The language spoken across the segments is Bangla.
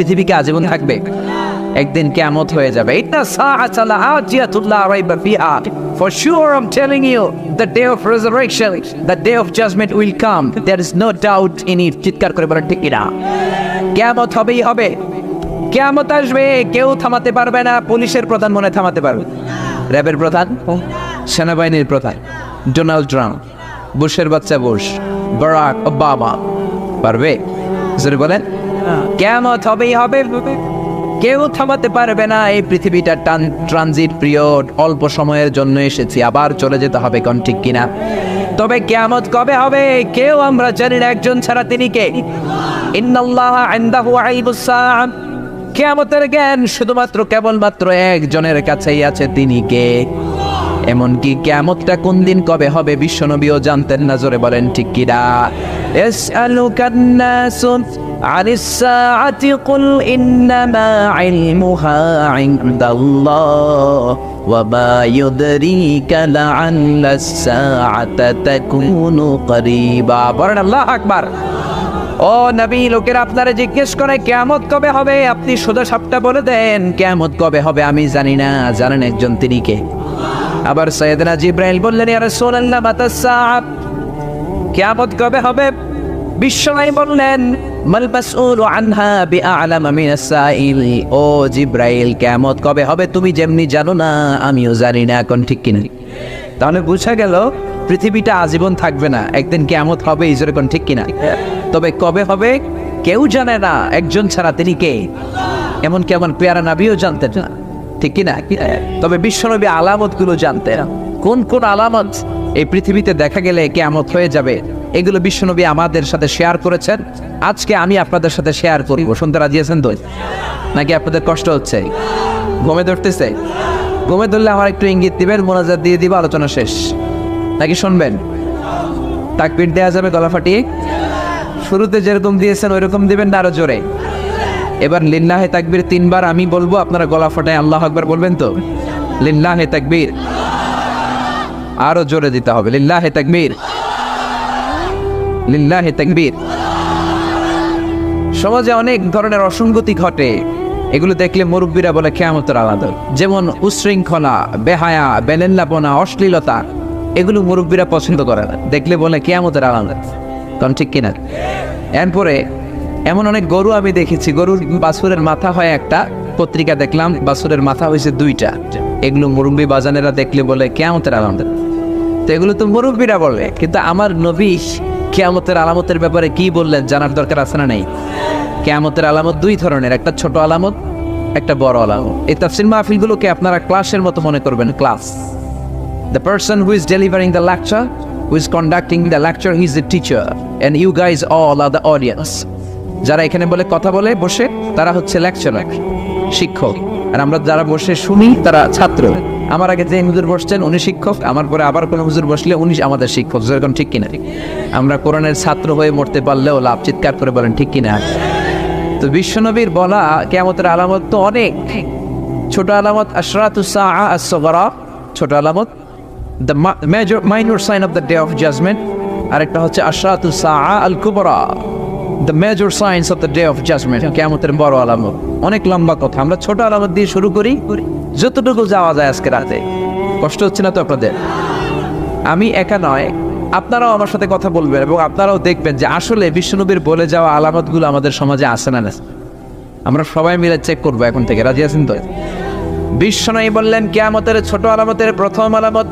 পৃথিবীকে আজীবন থাকবে। একদিন কেমত হয়ে যাবে। ইন্না সাআতা লাআতিয়াতুল্লাহ রাইবা ফিহা। For sure I'm telling you, the day of resurrection, the day of judgment will come. There is no doubt in it, চিৎকার করে বলেন ঠিক কিনা। কেমত হবেই হবে। কেমত আসবে, কেউ থামাতে পারবে না, পুলিশের প্রধান মনে থামাতে পারবে। র্যাবের প্রধান, সেনাবাহিনীর প্রধান, ডোনাল্ড ট্রাম্প, বুশের বাচ্চা বুশ, বারাক ওবামা। পারবে? জোরে বলেন। কেমত হবেই হবে। কেউ থামাতে পারবে না। এই পৃথিবীটা টান, ট্রানজিট পিরিয়ড। অল্প সময়ের জন্য এসেছি। আবার চলে যেতে হবে কোন ঠিক কিনা? তবে কেয়ামত কবে হবে? কেউ আমরা জানি না। একজন ছাড়া তিনি কে? কেয়ামতের জ্ঞান শুধুমাত্র কেবলমাত্র একজনের কাছেই আছে। তিনি কে? এমনকি কেয়ামতটা কোন দিন কবে হবে বিশ্বনবীও জানতেন না। জোরে বলেন ঠিক কিনা? ইয়াসআলুকান নাসু عن الساعة قل إنما علمها عند الله وما يدريك لعل الساعة تكون قريبا বলেন আল্লাহ আকবার ও নবী লোকেরা আপনারা জিজ্ঞেস করে কেয়ামত কবে হবে আপনি সোজা সাপটা বলে দেন কেয়ামত কবে হবে আমি জানি না জানেন একজন তিনি কে আবার সৈয়দনা জিব্রাইল বললেন ইয়া রাসূলুল্লাহ মাতা সাআব কিয়ামত কবে হবে বিশ্বনাই বললেন মাল মাসউলু আনহা বিআলামা মিনাস সাইল। ও জিব্রাইল, কিয়ামত কবে হবে তুমি যেমনি জানো না, আমিও জানি না, এখন ঠিক কিনা? তাহলে বোঝা গেল, পৃথিবীটা আজীবন থাকবে না, একদিন কিয়ামত হবে ইজোরে কোন ঠিক কিনা? তবে কবে হবে, কেউ জানে না, একজন ছাড়া তিনি কে? এমন কেমন পেয়ারা নাবিও জানতেন না? ঠিক কিনা? তবে বিশ্বনবী আলামতগুলো জানতেন। কোন কোন আলামত এই পৃথিবীতে দেখা গেলে কেয়ামত হয়ে যাবে এগুলো বিশ্বনবী আমাদের সাথে শেয়ার করেছেন। আজকে আমি আপনাদের সাথে শেয়ার করব শুনতে রাজি আছেন তো? নাকি আপনাদের কষ্ট হচ্ছে? ঘুমে ধরতেছে? ঘুমে ধরলে আমার একটু ইঙ্গিত দিবেন, মোনাজাত দিয়ে দিব, আলোচনা শেষ। নাকি শুনবেন? তাকবির দেওয়া যাবে গলা ফাটিয়ে শুরুতে যেরকম দিয়েছেন ওই রকম দিবেন না আরও জোরে। এবার লিল্লাহে তাকবীর তিনবার আমি বলব, আপনারা গলা ফাটায় আল্লাহ আকবার বলবেন তো? লিল্লাহে তাকবীর। আরও জোরে দিতে হবে। লিল্লাহে তাকবীর। লিল্লাহে তাকবীর। সমাজে অনেক ধরনের অসঙ্গতি ঘটে। এগুলো দেখলে মুরব্বীরা বলে, কেয়ামতের আলাদা যেমন উশৃঙ্খলা, বেহায়া, বেলেল্লাপনা, অশ্লীলতা, এগুলো মুরব্বীরা পছন্দ করে না। দেখলে বলে, কেয়ামতের আলাদা কারণ ঠিক কিনা? এরপরে এমন অনেক গরু আমি দেখেছি, গরুর বাছুরের মাথা হয় একটা, পত্রিকা দেখলাম, বাছুরের মাথা হয়েছে দুইটা। এগুলো মুরব্বী বাজানেরা দেখলে বলে, কেয়ামতের আলাদা তো এগুলো তো মুরব্বীরা বলে, কিন্তু আমার নবী কেয়ামতের আলামতের ব্যাপারে কি বললেন জানার দরকার আছে না নেই? কেয়ামতের আলামত দুই ধরনের একটা ছোট আলামত একটা বড় আলামত। এই তাফসির মাহফিলগুলোকে আপনারা ক্লাসের মতো মনে করবেন? Class. The person who is delivering the lecture, who is conducting the lecture, he is the teacher, and you guys all are the audience. যারা এখানে বলে কথা বলে বসে তারা হচ্ছে লেকচারার শিক্ষক। আর আমরা যারা বসে শুনি তারা ছাত্র। আমার আগে যে হুজুর বসছেন, উনি শিক্ষক, আমার পরে আবার কোনো হুজুর বসলে উনি আমাদের শিক্ষক। যেরকম ঠিক কিনা। আমরা কোরআনের ছাত্র হয়ে মরতে পারলেও লাভ, চিৎকার করে বলেন, ঠিক কিনা? তো বিশ্বনবীর বলা কেমতের আলামত তো অনেক। ছোট আলামত আশরাতুসা আসগরা ছোট আলামত the major minor sign of the day of judgement আরেকটা হচ্ছে আশরাতুসা আল কুবরা the major signs of the day of judgement কেমতের বড় আলামত। অনেক লম্বা কথা। আমরা ছোট আলামত দিয়ে শুরু করি। যতটুকু যাওয়া যায় আজকে রাতে। কষ্ট হচ্ছে না তো আপনাদের? আমি একা নয়, আপনারাও আমার সাথে কথা বলবেন এবং আপনারাও দেখবেন যে আসলে বিশ্বনবীর বলে যাওয়া আলামতগুলো আমাদের সমাজে আসে না আমরা সবাই মিলে চেক করব এখন থেকে, রাজি আছেন তো? বিশ্বনবী বললেন, কেয়ামতের ছোট আলামতের প্রথম আলামত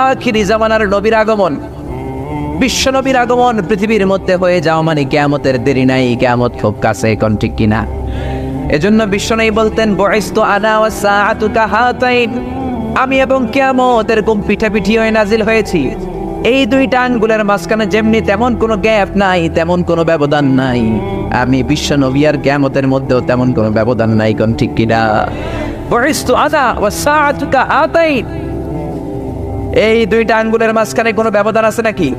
আখিরি জামানার নবীর আগমন। বিশ্ব নবীর আগমন পৃথিবীর মধ্যে হয়ে যাওয়া মানে কেয়ামতের দেরি নাই, কেয়ামত খুব কাছে, এখন ঠিক কিনা? এজন্য বিশ্ব নেই বলতেন, বয়স্ত আনা কাহাতাইন আমি এবং কেয়ামত এরকম পিঠাপিঠি হয়ে নাজিল হয়েছি। এই দুইটা আঙ্গুলের মাঝখানে যেমনি তেমন কোনো গ্যাপ নাই, তেমন কোনো ব্যবধান নাই। আমি বিশ্ব নবী আর কেয়ামতের মধ্যেও তেমন কোনো ব্যবধান নাই কোন ঠিক কিনা? বয়স্ত আনা ওয়া সাআতু কাহাতাইন এই দুইটা আঙ্গুলের মাঝখানে কোনো ব্যবধান আছে নাকি?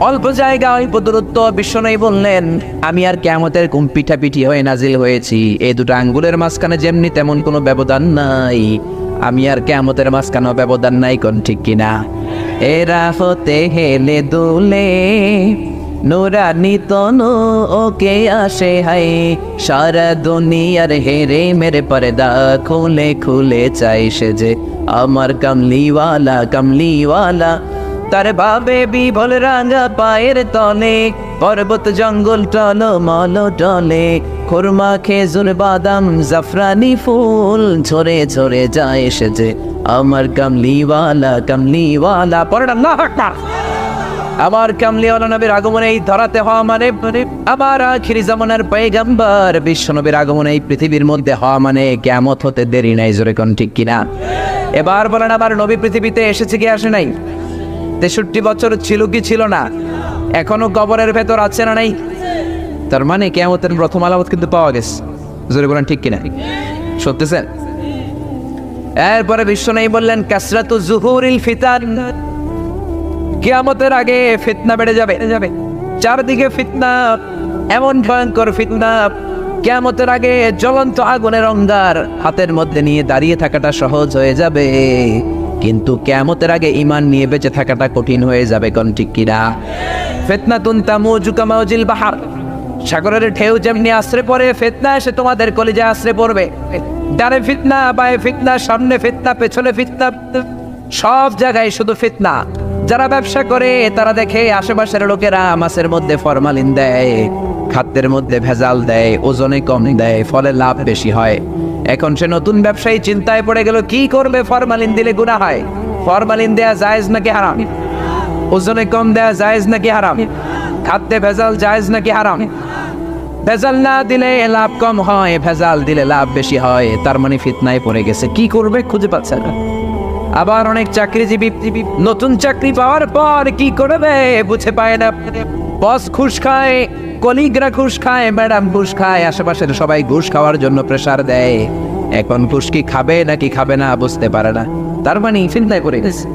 অল্প জায়গা, অল্প দূরত্ব বিশ্বনয়ী বললেন, আমি আর কেমতের কুম পিঠাপিঠি হয়ে নাজিল হয়েছি। এই দুটো আঙ্গুলের মাঝখানে যেমনি তেমন কোনো ব্যবধান নাই। আমি আর কেমতের মাঝখানেও ব্যবধান নাই কোন ঠিক কিনা? এরা হতে হেলে দুলে নুরানি তনু, ওকে আসে হাই সারা দুনিয়ার হেরে মেরে পর্দা খুলে খুলে চাই সে যে আমার কামলিওয়ালা কামলিওয়ালা। তার ভাবে বিভল রাঙা পায়ের তলে, পর্বত জঙ্গল টল মল টলে। খুরমা, খেজুর, বাদাম, জাফরানি ফুল ঝরে ঝরে যায় যে আমার কামলিওয়ালা কামলিওয়ালা। আকবার। আমার কামলিওয়ালা নবীর আগমনে এই ধরাতে হওয়া মানে আমার আখিরি জামানার পয়গাম্বার, বিশ্ব নবীর আগমনে এই পৃথিবীর মধ্যে হওয়া মানে কেমত হতে দেরি নাই, জোরে কোন ঠিক কিনা? এবার বলেন আবার নবী পৃথিবীতে এসেছে কি, আসে নাই? তেষট্টি বছর ছিল কি ছিল না? এখনও কবরের ভেতর আছে না নাই? তার মানে কেমতের প্রথম আলামত কিন্তু পাওয়া গেছে, জোরে বলেন ঠিক কিনা? সত্যি স্যার? এরপরে বিশ্ব নেই বললেন, কাসরাতু জুহুরিল ফিতান। কিয়ামতের আগে ফিতনা বেড়ে যাবে। যাবে। চারদিকে ফিতনা, এমন ভয়ঙ্কর ফিতনা, কেয়ামতের আগে জ্বলন্ত আগুনের অঙ্গার হাতের মধ্যে নিয়ে দাঁড়িয়ে থাকাটা সহজ হয়ে যাবে। কিন্তু কেয়ামতের আগে ইমান নিয়ে বেঁচে থাকাটা কঠিন হয়ে যাবে, কোন ঠিক কিনা ফিতনা তুনতা মুজুকা মাউজিল বাহার। সাগরের ঢেউ যেমনি আশ্রে পড়ে, ফিতনা এসে তোমাদের কলেজে আশ্রে পড়বে। ডানে ফিতনা, বায়ে ফিতনা, সামনে ফিতনা, পেছনে ফিতনা, সব জায়গায় শুধু ফিতনা। যারা ব্যবসা করে, তারা দেখে আশেপাশের লোকেরা মাছের মধ্যে ফরমালিন দেয়, খাদ্যের মধ্যে ভেজাল দেয়, ওজনে কম দেয়, ফলে লাভ বেশি হয়। এখন সে নতুন ব্যবসায়ী চিন্তায় পড়ে গেল, কি করবে? ফরমালিন দিলে গুণা হয়। ফরমালিন দেয়া জায়েজ নাকি হারাম? ওজনে কম দেয়া জায়েজ নাকি হারাম? খাদ্যে ভেজাল জায়েজ নাকি হারাম? ভেজাল না দিলে লাভ কম হয়, ভেজাল দিলে লাভ বেশি হয়, তার মানে ফিতনায় পড়ে গেছে। কি করবে খুঁজে পাচ্ছে না। আবার অনেক চাকরিজীবী নতুন চাকরি পাওয়ার পর কি করবে বুঝে পায় না। বস ঘুষ খায়, কলিগরা ঘুষ খায়, ম্যাডাম ঘুষ খায়, আশেপাশের সবাই ঘুষ খাওয়ার জন্য প্রেসার দেয়। এখন ঘুষ কি খাবে নাকি খাবে না বুঝতে পারে না। তার মানে চিন্তায় করে গেছে।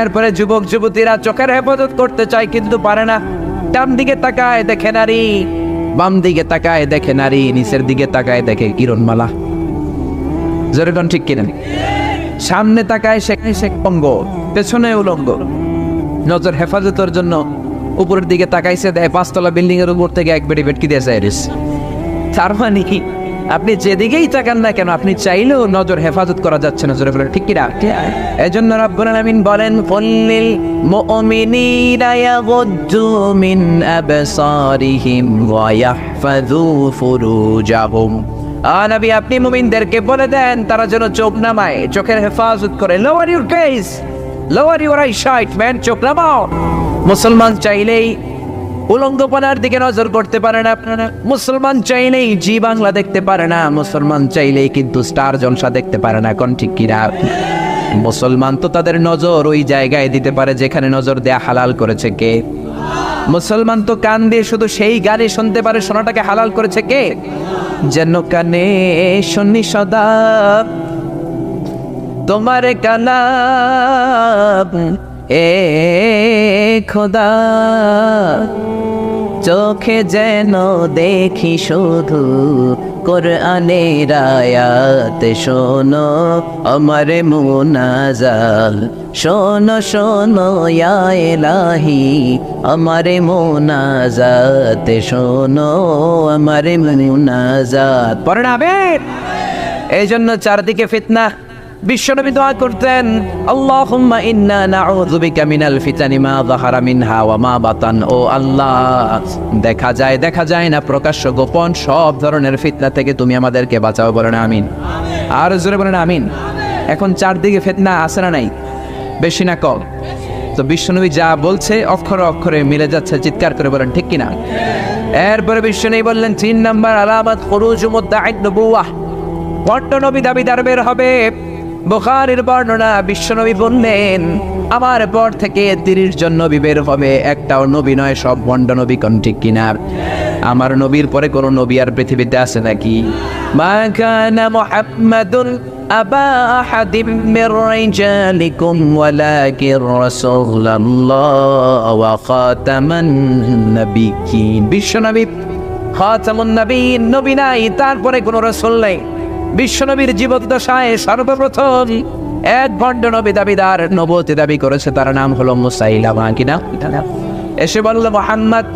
এরপরে যুবক যুবতীরা চোখের হেফাজত করতে চায় কিন্তু পারে না। ডান দিকে তাকায় দেখে নারী, বাম দিকে তাকায় দেখে নারী, নিচের দিকে তাকায় দেখে কিরণমালা। যেরকম ঠিক কিনা? সামনে তাকায় সেখানে সে অঙ্গ, পেছনে উলঙ্গ। নজর হেফাজতের জন্য উপরের দিকে তাকাইছে, দেয় পাঁচতলা বিল্ডিং এর উপর থেকে এক বেড়ি ভেটকি দিয়ে যায় তার মানে কি আপনি যেদিকেই তাকান না কেন, আপনি চাইলেও নজর হেফাজত করা যাচ্ছে না, জোরে ঠিক কিনা এজন্য রাব্বুল আলামিন বলেন কুল্লিল মুমিনিনা ইয়াগুদ্দু মিন আবসারিহিম ওয়া ইয়াহফাযু ফুরুজাহুম। নবী, আপনি মুমিনদেরকে বলে দেন, তারা যেন চোখ নামায়, চোখের হেফাজত করে। Lower your gaze lower your eye sight man চোখ নামাও। মুসলমান চাইলেই উলঙ্গপনার দিকে নজর করতে পারে না আপনারা। মুসলমান চাইলেই জি বাংলা দেখতে পারে না, মুসলমান চাইলেই কিন্তু স্টার জলসা দেখতে পারে না, কোন ঠিক কিরা? মুসলমান তো তাদের নজর ওই জায়গায় দিতে পারে যেখানে নজর দেয়া হালাল করেছে কে? মুসলমান তো কান দিয়ে শুধু সেই গানে শুনতে পারে, শোনাটাকে হালাল করেছে কে? যেন কানে শুনি সদা তোমার কালাম এ খোদা। চোখে যেন দেখি শুধু কোরআনের আয়াত। শোনো আমার মোনাজাল, শোনো শোনো এলাহি আমার মোনাজাত। শোনো আমার মোনাজাত। পড়ে না এই জন্য চারদিকে ফিতনা। বিশ্বনবী দোয়া করতেন, আল্লাহুম্মা ইন্না নাউযু বিকা মিনাল ফিতানি মা যাহারা মিনহা ওয়া মা বাতান। ও আল্লাহ, দেখা যায় দেখা যায় না, প্রকাশ্য গোপন সব ধরনের ফিতনা থেকে তুমি আমাদেরকে বাঁচাও বলেন আমিন। আর জোরে বলেন আমিন। এখন চারদিকে ফিতনা আসে না নাই? বেশি না কম। তো বিশ্বনবী যা বলছে, অক্ষরে অক্ষরে মিলে যাচ্ছে, চিৎকার করে বলেন, ঠিক কিনা? এরপরে বিশ্বনবী বললেন, তিন নাম্বার আলামাত খরুজ মুদ্দাঈদ নবুওয়াহ। বড্ড নবী দাবিদার বের হবে। বুখারীর বর্ণনা বিশ্বনবী বললেন, আমার পর থেকে তিরিশ জন নবী বের হবে, একটাও নবী নয়, সব ভণ্ড নবী কোন ঠিক কিনা? আমার নবীর পরে কোন নবী আর পৃথিবীতে আছে নাকি? আবা বিশ্বনবী নবীন নবী নাই, তারপরে কোনো রাসূল নাই। বিশ্বনবীর জীবদ্দশায় সর্বপ্রথম এক ভণ্ড নবী দাবিদার নবতি দাবি করেছে, তার নাম হলো মুসাইলামা কিনা এসে বলল, মোহাম্মদ,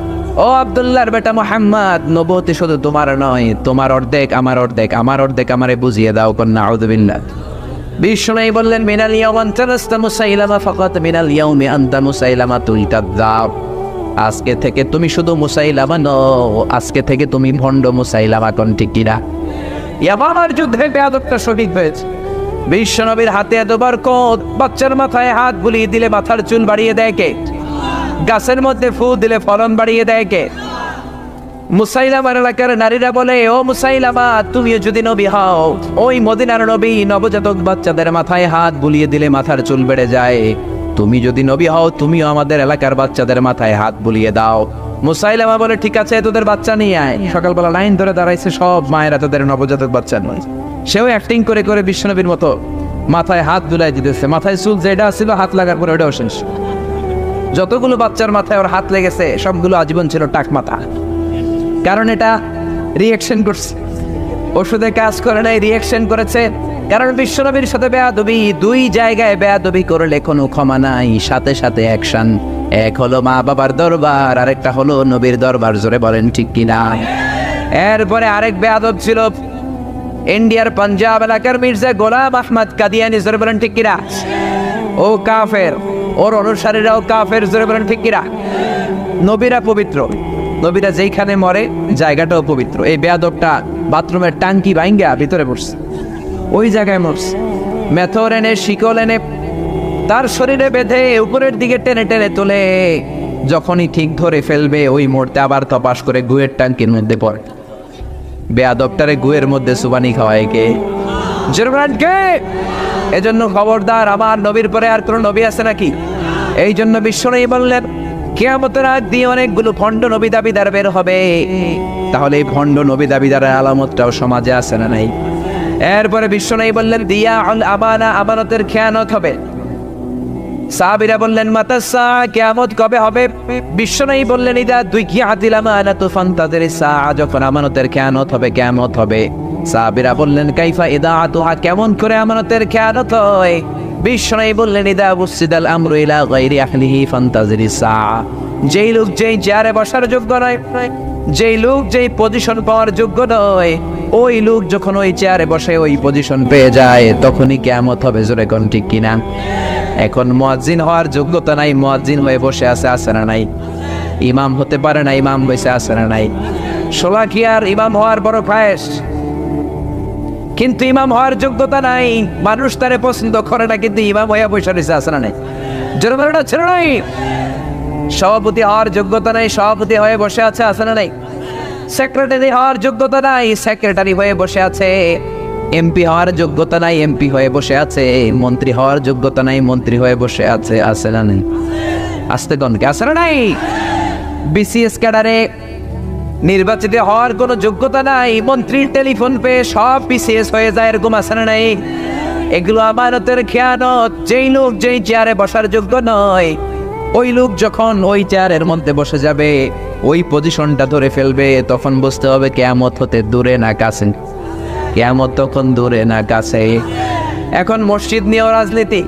ও আব্দুল্লাহর বেটা মোহাম্মদ নবতি শুধু তোমার নয়, তোমার অর্ধেক, আমার অর্ধেক আমার অর্ধেক আমারে বুঝিয়ে দাও, কন্যা আউদুবিল্লাহ বিষ্ণু বললেন, মিনাল আনতারাস্তা মুসাইলামা ফাকাত মিনাল ইয়াউমি আনতা মুসাইলামা তাযাব আজকে থেকে তুমি শুধু মুসাইলামা নও, আজকে থেকে তুমি ভণ্ড মুসাইলামা কোন ঠিক ইয়ামামার যুদ্ধে বেয়াদবটা শহীদ হয়েছে। বিশ্বনবীর হাতে এতবার কোদ বাচ্চার মাথায় হাত বুলিয়ে দিলে মাথার চুল বাড়িয়ে দেয় কে? গাছের মধ্যে ফু দিলে ফলন বাড়িয়ে দেয় কে? মুসাইলামার এলাকার নারীরা বলে, ও মুসাইলামা, তুমিও যদি নবী হও, ওই মদিনার নবী নবজাতক বাচ্চাদের মাথায় হাত বুলিয়ে দিলে মাথার চুল বেড়ে যায়। তুমি যদি নবী হও, তুমিও আমাদের এলাকার বাচ্চাদের মাথায় হাত বুলিয়ে দাও। মুসাইলামা বলে, ঠিক আছে, তোদের বাচ্চা নিয়ে আয়। সকালবেলা লাইন ধরে দাঁড়াইছে সব মায়েরা, তাদের নবজাতক বাচ্চা নিয়ে। সেও অ্যাক্টিং করে করে বিশ্বনবীর মতো মাথায় হাত দুলাই দিতেছে। মাথায় চুল যেটা ছিল, হাত লাগার পরে ওটাও শেষ। যতগুলো বাচ্চার মাথায় ওর হাত লেগেছে, সবগুলো আজীবন ছিল টাক মাথা। কারণ এটা রিয়াকশন করছে। ওষুধে কাজ করে নাই রিয়াকশন করেছে। কারণ বিশ্বনবীর সাথে বেয়াদবি, দুই জায়গায় বেয়াদবি করলে কোনো ক্ষমা নাই, সাথে সাথে অ্যাকশন এক হলো মা বাবার দরবার, আরেকটা হলো নবীর দরবার, জোরে বলেন ঠিক কিনা? এরপরে আরেক বেয়াদব ছিল ইন্ডিয়ার পাঞ্জাব এলাকার মির্জা গোলাম আহমদ কাদিয়ানি, জোরে বলেন ঠিক কিনা? ও কাফের, ওর অনুসারীরাও কাফের, জোরে বলেন ঠিক কিনা? নবীরা পবিত্র, নবীরা যেইখানে মরে জায়গাটাও পবিত্র। এই বেয়াদবটা বাথরুমের টাঙ্কি বাইঙ্গা ভিতরে পড়ছে ওই জায়গায় মরছে। মেথর এনে, শিকল এনে তার শরীরে বেঁধে উপরের দিকে টেনে টেনে তোলে। যখনই ঠিক ধরে ফেলবে, ওই মুহূর্তে আবার তপাস করে গুয়ের টাঙ্কির মধ্যে পড়ে। বেয়াদবটারে গুয়ের মধ্যে সুবানি খাওয়ায় কে? জেরুরান কে? এজন্য খবরদার, আমার নবীর পরে আর কোন নবী আছে নাকি? এই জন্য বিশ্বনবী বললেন, কেয়ামতের আগ দিয়ে অনেকগুলো ভণ্ড নবী দাবিদার বের হবে। তাহলে এই ভণ্ড নবী দাবিদারের আলামতটাও সমাজে আছে না নাই? এরপরে বিশ্বনবী বললেন, দিয়া আল আমানা আমানতের খেয়ানত হবে। সাহাবিরা বললেন, মাতা মাতাসা কেয়ামত কবে হবে? বিশ্বনবী বললেন, ইদা দুই কি হাতিল আমানা তুফান তাদের সা, যখন আমানতের খেয়ানত হবে, কেয়ামত হবে। সাহাবিরা বললেন, কাইফা ইদা আতুহা, কেমন করে আমানতের খেয়ানত হয়? বিশ্বনবী বললেন, ইদা বুসিদাল আমরু ইলা গায়রি আহলিহি ফান্তাজিরি সা। যেই লোক যেই চেয়ারে বসার যোগ্য নয়, যেই লোক যেই পজিশন পাওয়ার যোগ্য নয়, ওই লোক যখন ওই চেয়ারে বসে ওই পজিশন পেয়ে যায়, তখনই কেয়ামত হবে। জোরে কোন ঠিক কিনা? এখন মুয়াজ্জিন হওয়ার যোগ্যতা নাই, মুয়াজ্জিন হয়ে বসে আছে আছে না নাই? ইমাম হতে পারে না, ইমাম বসে আছে না নাই? সোলাকিয়ার ইমাম হওয়ার বড় ফায়েস কিন্তু ইমাম হওয়ার যোগ্যতা নাই, মানুষ তারে পছন্দ করে না, কিন্তু ইমাম হইয়া বসে রয়েছে, আছে না নাই? জোরমারটা ছিল নাই? সভাপতি হওয়ার যোগ্যতা নাই, সভাপতি হয়ে বসে আছে আছে না নাই? সেক্রেটারি হওয়ার যোগ্যতা নাই, সেক্রেটারি হয়ে বসে আছে। এমপি হওয়ার যোগ্যতা নাই, এমপি হয়ে বসে আছে, মন্ত্রী হওয়ার যোগ্যতা নাই, মন্ত্রী হয়ে বসে আছে আছে না নাই? আসতে গণকে আছে না নাই? বিসিএস ক্যাডারে নির্বাচিত হওয়ার কোনো যোগ্যতা নাই, মন্ত্রীর টেলিফোন পেয়ে সব বিসিএস হয়ে যায়, এরকম আছে না নাই? এগুলো আমানতের খেয়ানত, যেই লোক যেই চেয়ারে বসার যোগ্য নয়, ওই লোক যখন ওই চেয়ারের মধ্যে বসে যাবে, ওই পজিশনটা ধরে ফেলবে, তখন বুঝতে হবে কেয়ামত হতে দূরে না কাছে। কেয়ামত তখন দূরে না কাছে এখন মসজিদ নিয়েও রাজনীতি,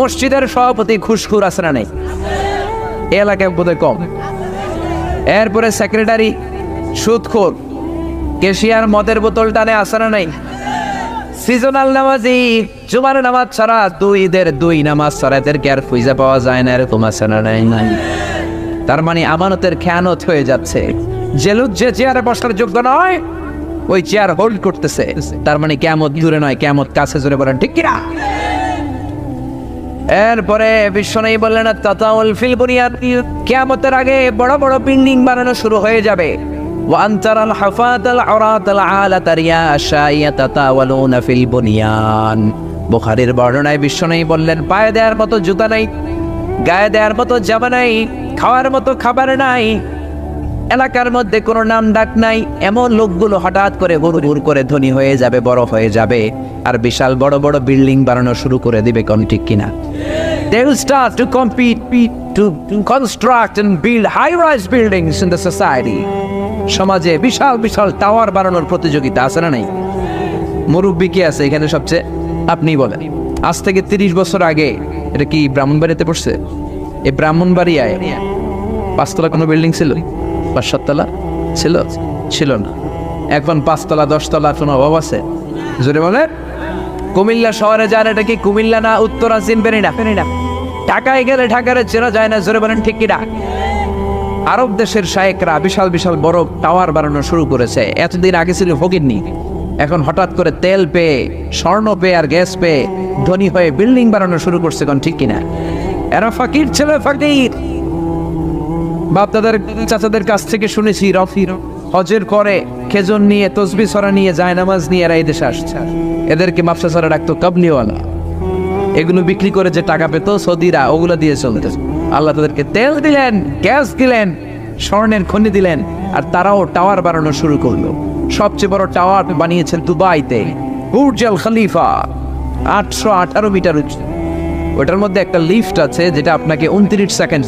মসজিদের সভাপতি খুশখুর না নেই? এলাকায় বোধহয় কম। এরপরে সেক্রেটারি সুদখোর, কেশিয়ার মদের বোতল টানে আসে না নাই? সিজনাল নামাজি, জুমার নামাজ ছাড়া দুই ঈদের দুই নামাজ ছাড়া এদেরকে আর ফুইজা পাওয়া যায় না? এরকম না নাই? নাই তার মানে আমানতের খেয়ানত হয়ে যাচ্ছে। লোক যে চেয়ারে বসার যোগ্য নয় ওই চেয়ার হোল্ড করতেছে তার মানে কেমত দূরে নয় কেমত কাছে জোরে বলেন ঠিক কিনা এরপরে বিশ্বনবী বললেন তাতাউল ফিল বুনিয়াদ কিয়ামতের আগে বড় বড় বিল্ডিং বানানো শুরু হয়ে যাবে وأن ترى الحفاة العراة العالة رياشا يتطاولون في البنيان বুখারীর বর্ণনায় বিশ্বনবী বললেন পায়ে দেওয়ার মতো জুতা নাই গায়ে দেওয়ার মতো জামা নাই খাওয়ার মতো খাবার নাই এলাকার মধ্যে কোনো নাম ডাক নাই এমন লোকগুলো হঠাৎ করে হুর করে ধনী হয়ে যাবে বড় হয়ে যাবে আর বিশাল বড় বড় বিল্ডিং বানানো শুরু করে দিবে কোন ঠিক কিনা? They will start to compete to, to construct and build high-rise buildings in the society. সমাজে বিশাল বিশাল টাওয়ার বানানোর প্রতিযোগিতা আছে না নাই? মুরব্বী কি আছে এখানে সবচেয়ে? আপনি বলেন। আজ থেকে তিরিশ বছর আগে এটা কি ব্রাহ্মণবাড়িতে পড়ছে? এই ব্রাহ্মণবাড়িয়ায় পাঁচতলা কোনো বিল্ডিং ছিল? পাঁচ সাততলা ছিল? ছিল না। এখন পাঁচতলা দশতলা কোনো অভাব আছে? জোরে বলে কুমিল্লা শহরে যান এটা কি কুমিল্লা না উত্তরা? চিনবেনি না। না। ঢাকায় গেলে ঢাকারে চেনা যায় না জোরে বলেন ঠিক কিনা? আরব দেশের শায়েকরা বিশাল বিশাল বড় টাওয়ার বানানো শুরু করেছে। এতদিন আগে ছিল ভোগেননি এখন হঠাৎ করে তেল পেয়ে স্বর্ণ পেয়ে আর গ্যাস পেয়ে ধনী হয়ে বিল্ডিং বানানো শুরু করছে কোন ঠিক কিনা? এরা ফাকির ছেলে ফাকির। বাপ দাদার চাচাদের কাছ থেকে শুনেছি রফির হজের পরে খেজুর নিয়ে, তসবি সরা নিয়ে, জায়নামাজ নিয়ে এরা এই দেশে আসছে। এদেরকে মাপসা সরা ডাকতো কাবলিওয়ালা। এগুলো বিক্রি করে যে টাকা পেতো, সৌদিরা ওগুলো দিয়ে চলতে। আল্লাহ তাদেরকে তেল দিলেন, গ্যাস দিলেন, স্বর্ণের খনি দিলেন, আর তারাও টাওয়ার বানানো শুরু করল। সবচেয়ে বড় টাওয়ার বানিয়েছেন দুবাইতে বুর্জাল খলিফা, আটশো আঠারো মিটার উঁচু। ওটার মধ্যে একটা লিফট আছে, যেটা আপনাকে উনত্রিশ সেকেন্ড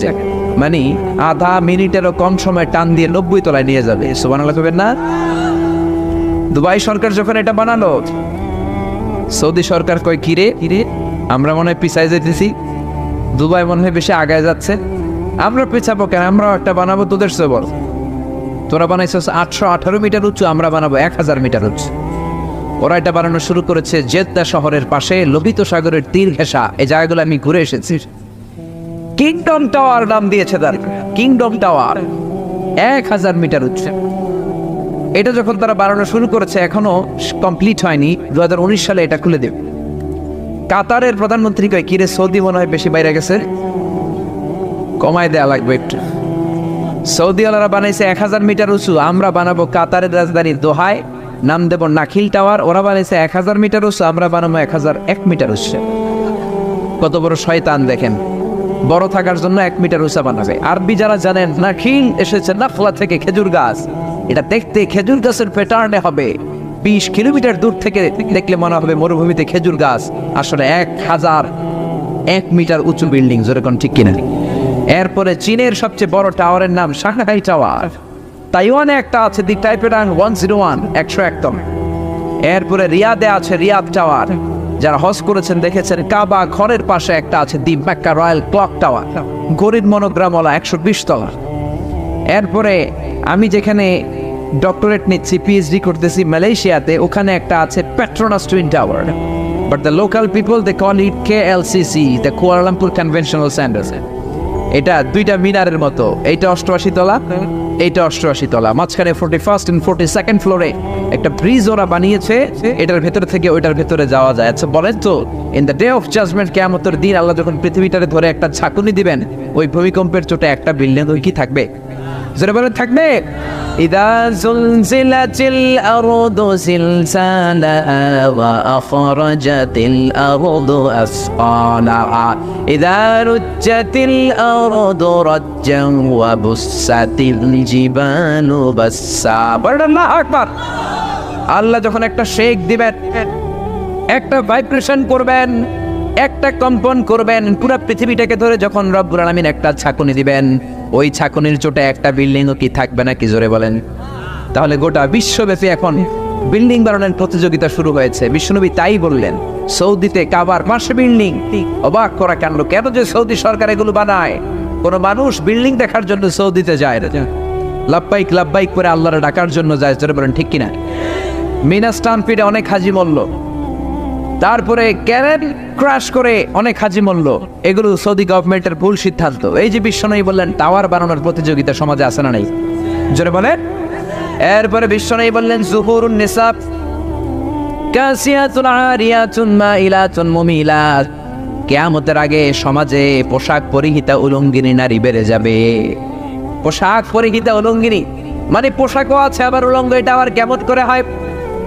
মানে আধা মিনিটেরও কম সময় টান দিয়ে নব্বই তলায় নিয়ে যাবে। সোমান আল্লাহ না? দুবাই সরকার যখন এটা বানালো, সৌদি সরকার কয় কিরে কিরে আমরা মনে হয় পিছাই যেতেছি। দুবাই মনে হয় বেশি আগায় যাচ্ছে। আমরা পেছাবো কেন? আমরাও একটা বানাবো তোদের সে তোরা বানাইছিস আটশো আঠারো মিটার উঁচু, আমরা বানাবো এক হাজার মিটার উঁচু। ওরা এটা বানানো শুরু করেছে জেদ্দা শহরের পাশে লোহিত সাগরের তীর ঘেঁষা। এই জায়গাগুলো আমি ঘুরে এসেছি। কিংডম টাওয়ার নাম দিয়েছে তার। কিংডম টাওয়ার এক হাজার মিটার উঁচু এটা যখন তারা বানানো শুরু করেছে, এখনও কমপ্লিট হয়নি। দু হাজার উনিশ সালে এটা খুলে দেবে। কাতারের প্রধানমন্ত্রী কয়, কিরে, সৌদি মনে হয় বেশি বাইরে গেছে? কমায় দেয়া লাগবে একটু। সৌদি আলারা বানাইছে এক হাজার মিটার উঁচু। আমরা বানাবো কাতারের রাজধানী দোহায়, নাম দেব নাখিল টাওয়ার। ওরা বানাইছে এক হাজার মিটার উঁচু, আমরা বানাবো এক হাজার এক মিটার উঁচু কত বড় শয়তান দেখেন। বড় থাকার জন্য এক মিটার উঁচা বানাবে আরবি যারা জানেন না নাখিল এসেছে নাখলা থেকে খেজুর গাছ। এটা দেখতে খেজুর গাছের প্যাটার্নে হবে। বিশ কিলোমিটার দূর থেকে দেখলে মনে হবে মরুভূমিতে খেজুর গাছ। আসলে এক হাজার, এক মিটার উঁচু বিল্ডিং যেরকম ঠিক কিনা? এরপরে চীনের সবচেয়ে বড় টাওয়ারের নাম সাংহাই টাওয়ার। তাইওয়ানে একটা আছে, দি টাইপের ওয়ান জিরো ওয়ান, একশো একদম। এরপরে রিয়াদে আছে রিয়াদ টাওয়ার। যারা হজ করেছেন দেখেছেন, কাবা ঘরের পাশে একটা আছে the Mecca royal clock tower. গরিব মনোগ্রামওয়ালা একশো বিশ তলা এরপরে আমি যেখানে ডক্টরেট নিচ্ছি পিএইচডি করতেছি মালয়েশিয়াতে, ওখানে একটা আছে Petronas twin tower but the local people they call it K L C C the Kuala Lumpur conventional centre এটা দুইটা মিনারের মতো। এইটা অষ্টআশি তলা, এইটা অষ্টআশি তলা। মাঝখানে forty first and forty second ফ্লোরে একটা ব্রিজ ওরা বানিয়েছে। এটার ভেতর থেকে ওইটার ভেতরে যাওয়া যায়। আচ্ছা বলেন তো in the day of judgement কেমতের দিন আল্লাহ যখন পৃথিবীটারে ধরে একটা ঝাঁকুনি দিবেন, ওই ভূমিকম্পের চোটে একটা বিল্ডিং ওই কি থাকবে? জোরে বলেন থাকবে إذا زلزلت الأرض زلزالها وأخرجت الأرض أثقالها إذا رجت الأرض رجا وبست الجبال بسا বলেন আল্লাহ আকবার আল্লাহ যখন একটা শেক দিবেন একটা ভাইব্রেশন করবেন একটা কম্পন করবেন পুরো পৃথিবীটাকে ধরে যখন রব্বুল আলামিন একটা ছাকুনি দিবেন ওই ছাকুনির চোটে একটা বিল্ডিংও কি থাকবে না কি জোরে বলেন? তাহলে গোটা বিশ্বব্যাপী এখন বিল্ডিং বানানোর প্রতিযোগিতা শুরু হয়েছে। বিশ্বনবী তাই বললেন, সৌদিতে কাবার পাশে বিল্ডিং। অবাক করা কেন কেন যে সৌদি সরকার এগুলো বানায়? কোনো মানুষ বিল্ডিং দেখার জন্য সৌদিতে যায় না। লাভবাইক লাভবাইক করে আল্লাহর ডাকার জন্য যায়, জোরে বলেন, ঠিক কিনা? মিনা স্টানপিডে অনেক হাজি মল্ল তারপরে ক্যারেন ক্রাশ করে অনেক হাজি মূল্য এগুলো সৌদি গভর্নমেন্টের ভুল সিদ্ধান্ত। এই যে বিশ্ব বিশ্বনয়ী বললেন, টাওয়ার বানানোর প্রতিযোগিতা সমাজে আছে না নাই? জোরে বলেন। এরপরে বিশ্ব বিশ্বনয়ী বললেন, জুহুরুন নিসাব কাসিয়াতুন আরিয়াতুন মাইলাতুন মুমিলাত। কেয়ামতের আগে সমাজে পোশাক পরিহিতা উলঙ্গিনী নারী বেড়ে যাবে। পোশাক পরিহিতা উলঙ্গিনী? মানে পোশাকও আছে, আবার উলঙ্গ, এটা আবার কেমন করে হয়?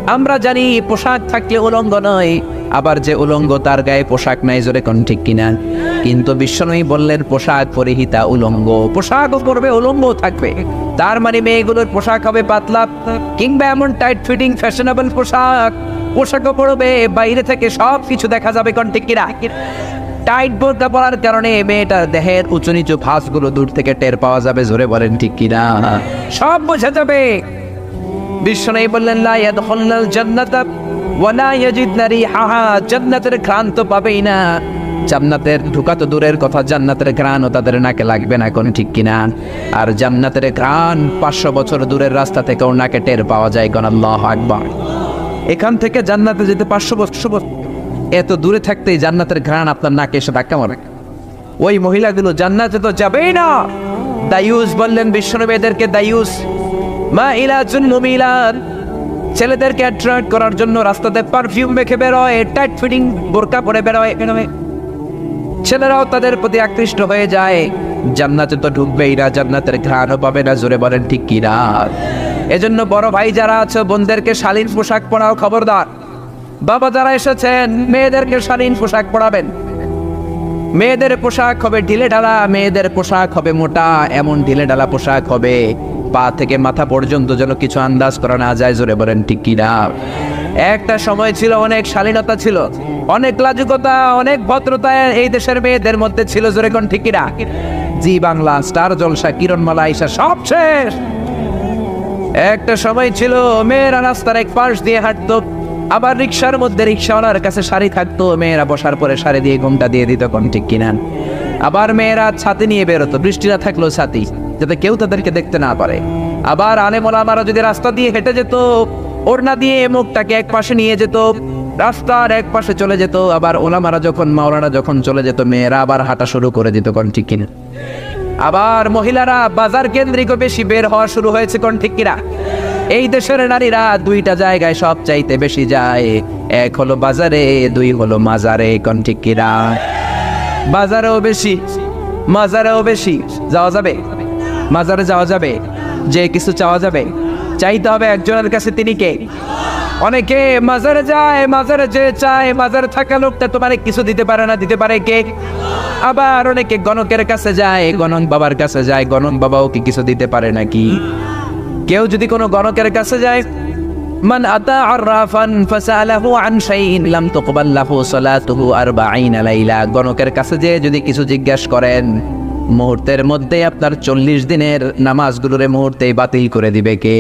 আমরা জানি পোশাক থাকলে উলঙ্গ নয়। আবার যে উলঙ্গ তার গায়ে পোশাক নাই জোরে কোন ঠিক কিনা? কিন্তু বিশ্বনয়ী বললেন, পোশাক পরিহিতা উলঙ্গ। পোশাকও পরবে উলঙ্গ থাকবে। তার মানে মেয়েগুলোর পোশাক হবে পাতলা কিংবা এমন টাইট ফিটিং ফ্যাশনেবল পোশাক। পোশাকও পরবে, বাইরে থেকে সব কিছু দেখা যাবে কোন ঠিক কিনা? টাইট বোরকা পরার কারণে মেয়েটার দেহের উঁচু নিচু ফাঁসগুলো দূর থেকে টের পাওয়া যাবে, জোরে বলেন ঠিক কিনা? সব বোঝা যাবে। বিশ্বনয়ী বললেন, লা ইয়াদখুলনাল জান্নাতা ওয়ালা ইয়াজিদনা রিহাহা, জান্নাতের ঘ্রাণ তো পাবেই না। জান্নাতের ঢুকা তো দূরের কথা, জান্নাতের ঘ্রাণও তাদের নাকে লাগবে না, কোন ঠিক কিনা। আর জান্নাতের ঘ্রাণ পাঁচশো বছর দূরের রাস্তা থেকে ওর নাকে টের পাওয়া যায় কোন আল্লাহ আকবার। এখান থেকে জান্নাতে যেতে পাঁচশো বছর এত দূরে থাকতেই জান্নাতের ঘ্রাণ আপনার নাকে এসে ধাক্কা মারে। ওই মহিলাগুলো জান্নাতে তো যাবেই না। দায়ুস বললেন বিশ্বনবী, এদেরকে দায়ুস। মা ইলাজুন মুমিলান। ছেলেদেরকে অ্যাট্রাক্ট করার জন্য রাস্তাতে পারফিউম মেখে বেরোয় টাইট ফিটিং বোরকা পরে বেরোয় বেরোয় ছেলেরাও তাদের প্রতি আকৃষ্ট হয়ে যায়। জান্নাতে তো ঢুকবেই না, জান্নাতের ঘ্রাণও পাবে না, জোরে বলেন ঠিক কি না? এজন্য বড় ভাই যারা আছে, বোনদেরকে শালীন পোশাক পরাও খবরদার। বাবা যারা এসেছেন, মেয়েদেরকে শালীন পোশাক পরাবেন। মেয়েদের পোশাক হবে ঢিলে ঢালা মেয়েদের পোশাক হবে মোটা, এমন ঢিলে ঢালা পোশাক হবে পা থেকে মাথা পর্যন্ত যেন কিছু আন্দাজ করা না যায়, জোরে বলেন, ঠিক কি না? একটা সময় ছিল, অনেক শালীনতা ছিল, অনেক লাজুকতা, অনেক ভদ্রতা এই দেশের মেয়েদের মধ্যে ছিল, জোরে কোন ঠিক কিনা জি বাংলা, স্টার জলসা কিরণমালা আইসা সব শেষ। একটা সময় ছিল, মেয়েরা রাস্তার এক পাশ দিয়ে হাঁটতো, আবার রিক্সার মধ্যে রিক্সাওয়ালার কাছে শাড়ি থাকতো, মেয়েরা বসার পরে শাড়ি দিয়ে ঘুমটা দিয়ে দিত, কোন ঠিক কিনা আবার মেয়েরা ছাতি নিয়ে বেরোতো, বৃষ্টি না থাকল ছাতি। যাতে কেউ তাদেরকে দেখতে না পারে। আবার আলেমোলামারা যদি রাস্তা দিয়ে হেঁটে যেত, ওড়না দিয়ে মুখটাকে এক পাশে নিয়ে যেত, রাস্তার এক পাশে চলে যেত, আবার ওলামারা যখন, মাওলানা যখন চলে যেত, মেয়েরা আবার হাঁটা শুরু করে দিত, কোন ঠিক কিনা? আবার মহিলারা বাজার কেন্দ্রিক বেশি বের হওয়া শুরু হয়েছে, কোন ঠিক কিনা? এই দেশের নারীরা দুইটা জায়গায় সব চাইতে বেশি যায়। এক হলো বাজারে, দুই হলো মাজারে, কোন ঠিক কিনা? বাজারেও বেশি, মাজারেও বেশি, যাওয়া যাবে? মাজারে যাওয়া যাবে, যে কিছু চাওয়া যাবে। চাইতে হবে একজনের কাছে তিনি কে? অনেকে মাজারে যায়, মাজারে যে চায়, মাজারে থাকা লোকটা তোমার কিছু দিতে পারে না, দিতে পারে কে? আবার অনেকে গণকের কাছে যায়, গণক বাবার কাছে যায়, গণক বাবাও কি কিছু দিতে পারে নাকি? কেউ যদি কোনো গণকের কাছে যায়, মান আতা আররাফান ফাসালাহু আন শাইইন লাম তুকবাল সালাতুহু 40 লাইলা। গণকের কাছে যে যদি কিছু জিজ্ঞাসা করেন মুহূর্তের মধ্যে আপনার চল্লিশ দিনের নামাজগুলোরে মুহূর্তেই বাতিল করে দিবে কে?